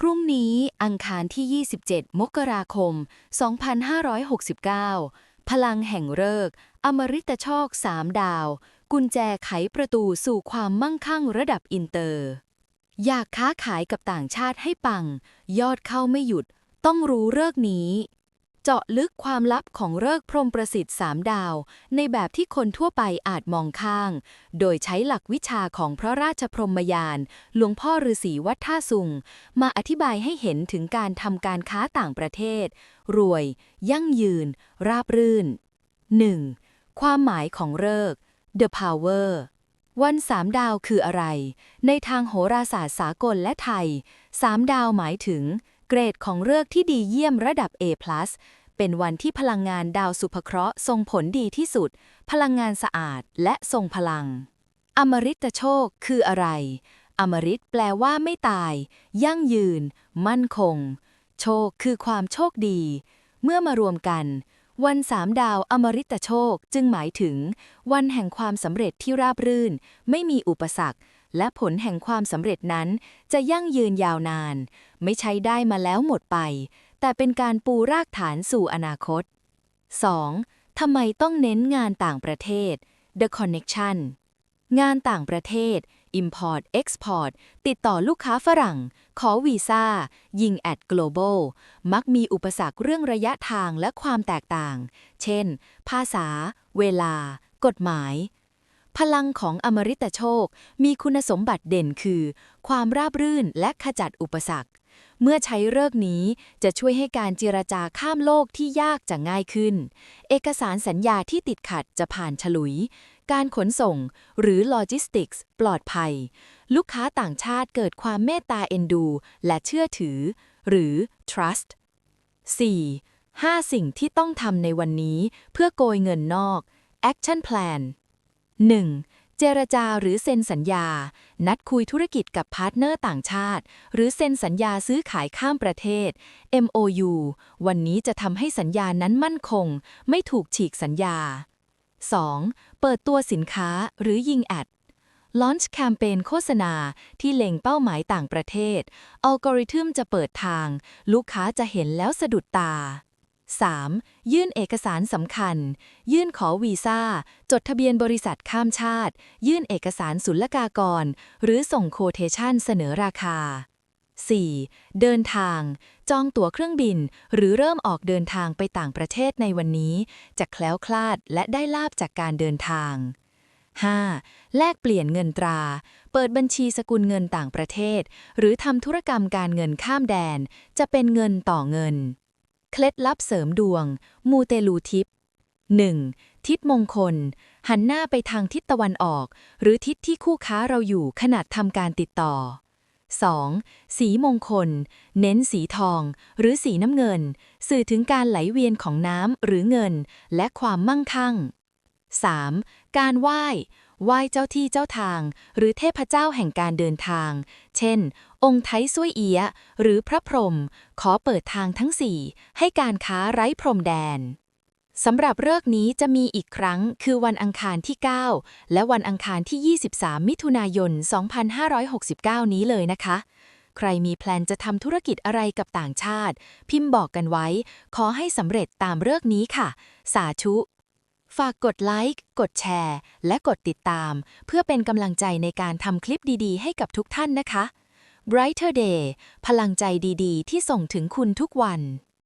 พรุ่งนี้อังคารที่ 27 มกราคม 2569 พลังแห่งเลิก อมริตโชคสามดาว กุญแจไขประตูสู่ความมั่งคั่งระดับอินเตอร์ อยากค้าขายกับต่างชาติให้ปัง ยอดเข้าไม่หยุด ต้องรู้เลิกนี้ เจาะลึกความลับของเลิกพรหมประสิทธิ์สามดาว ในแบบที่คนทั่วไปอาจมองข้าง โดยใช้หลักวิชาของพระราชพรหมยาน หลวงพ่อฤาษีวัดท่าสุง มาอธิบายให้เห็นถึงการทำการค้าต่างประเทศ รวย ยั่งยืน ราบรื่น 1. ความหมายของเลิก The Power วันสามดาวคืออะไร ในทางโหราศาสตร์สากลและไทยสามดาวหมายถึง เกรดของเลิกที่ดีเยี่ยมระดับ A+ เป็นวันที่พลังงานดาวสุภเคราะห์ทรงผลดีที่สุด พลังงานสะอาดและทรงพลัง อมฤตโชคคืออะไร อมฤตแปลว่าไม่ตาย ยั่งยืน มั่นคง โชคคือความโชคดี เมื่อมารวมกัน วันสามดาวอมฤตโชคจึงหมายถึง วันแห่งความสำเร็จที่ราบรื่น ไม่มีอุปสรรค และผลแห่งความสำเร็จนั้นจะยั่งยืนยาวนาน ไม่ใช่ได้มาแล้วหมดไป แต่เป็นการปูรากฐานสู่อนาคต 2. ทำไมต้องเน้นงานต่างประเทศ The Connection งานต่างประเทศ Import Export ติดต่อลูกค้าฝรั่ง ขอวีซ่า ยิงแอด Global มักมีอุปสรรคเรื่องระยะทางและความแตกต่าง เช่น ภาษา เวลา กฎหมาย พลังของอมฤตโชค มีคุณสมบัติเด่นคือ ความราบรื่นและขจัดอุปสรรค เมื่อใช้เลิกนี้จะช่วยให้การเจรจาข้ามโลกที่ยากจะง่ายขึ้น เอกสารสัญญาที่ติดขัดจะผ่านฉลุย การขนส่งหรือโลจิสติกส์ปลอดภัย ลูกค้าต่างชาติเกิดความเมตตาเอ็นดู และเชื่อถือ หรือ trust 4. 5 สิ่งที่ต้องทำในวันนี้เพื่อโกยเงินนอก action plan 1. เจรจาหรือเซ็นสัญญา นัดคุยธุรกิจกับพาร์ทเนอร์ต่างชาติ หรือเซ็นสัญญาซื้อขายข้ามประเทศ MOU วันนี้จะทำให้สัญญานั้นมั่นคง ไม่ถูกฉีกสัญญา 2. เปิดตัวสินค้าหรือยิงแอดลอนช์แคมเปญโฆษณาที่เล็งเป้าหมายต่างประเทศ อัลกอริทึมจะเปิดทาง ลูกค้าจะเห็นแล้วสะดุดตา 3. ยื่นเอกสารสำคัญ ยื่นขอวีซ่า จดทะเบียนบริษัทข้ามชาติ ยื่นเอกสารศุลกากร หรือส่งโคเทชันเสนอราคา 4. เดินทาง จองตั๋วเครื่องบิน หรือเริ่มออกเดินทางไปต่างประเทศในวันนี้จะแคล้วคลาดและได้ลาบจากการเดินทาง 5. แลกเปลี่ยนเงินตรา เปิดบัญชีสกุลเงินต่างประเทศ หรือทำธุรกรรมการเงินข้ามแดน จะเป็นเงินต่อเงิน เคล็ดลับเสริมดวง มูเตลูทิป 1. ทิศมงคล หันหน้าไปทางทิศตะวันออก หรือทิศที่คู่ค้าเราอยู่ขณะทำการติดต่อ 2. สีมงคล เน้นสีทอง หรือสีน้ำเงิน สื่อถึงการไหลเวียนของน้ำหรือเงิน และความมั่งคั่ง 3. การไหว้ ไหว้เจ้าที่เจ้าทาง หรือเทพเจ้าแห่งการเดินทาง เช่น องค์ไทซุยเอียหรือพระพรหมขอเปิดทางทั้งสี่ให้การค้าไร้พรมแดนสำหรับเลิกนี้จะมีอีกครั้งคือวันอังคารที่ 9 และวันอังคารที่ 23 มิถุนายน 2569 นี้เลยนะคะ ใครมีแพลนจะทำธุรกิจอะไรกับต่างชาติ พิมพ์บอกกันไว้ ขอให้สำเร็จตามเลิกนี้ค่ะ สาธุ ฝากกดไลค์ กดแชร์ และกดติดตาม เพื่อเป็นกำลังใจในการทำคลิปดีๆ ให้กับทุกท่านนะคะ Brighter Day พลังใจดีๆ ที่ส่งถึงคุณทุกวัน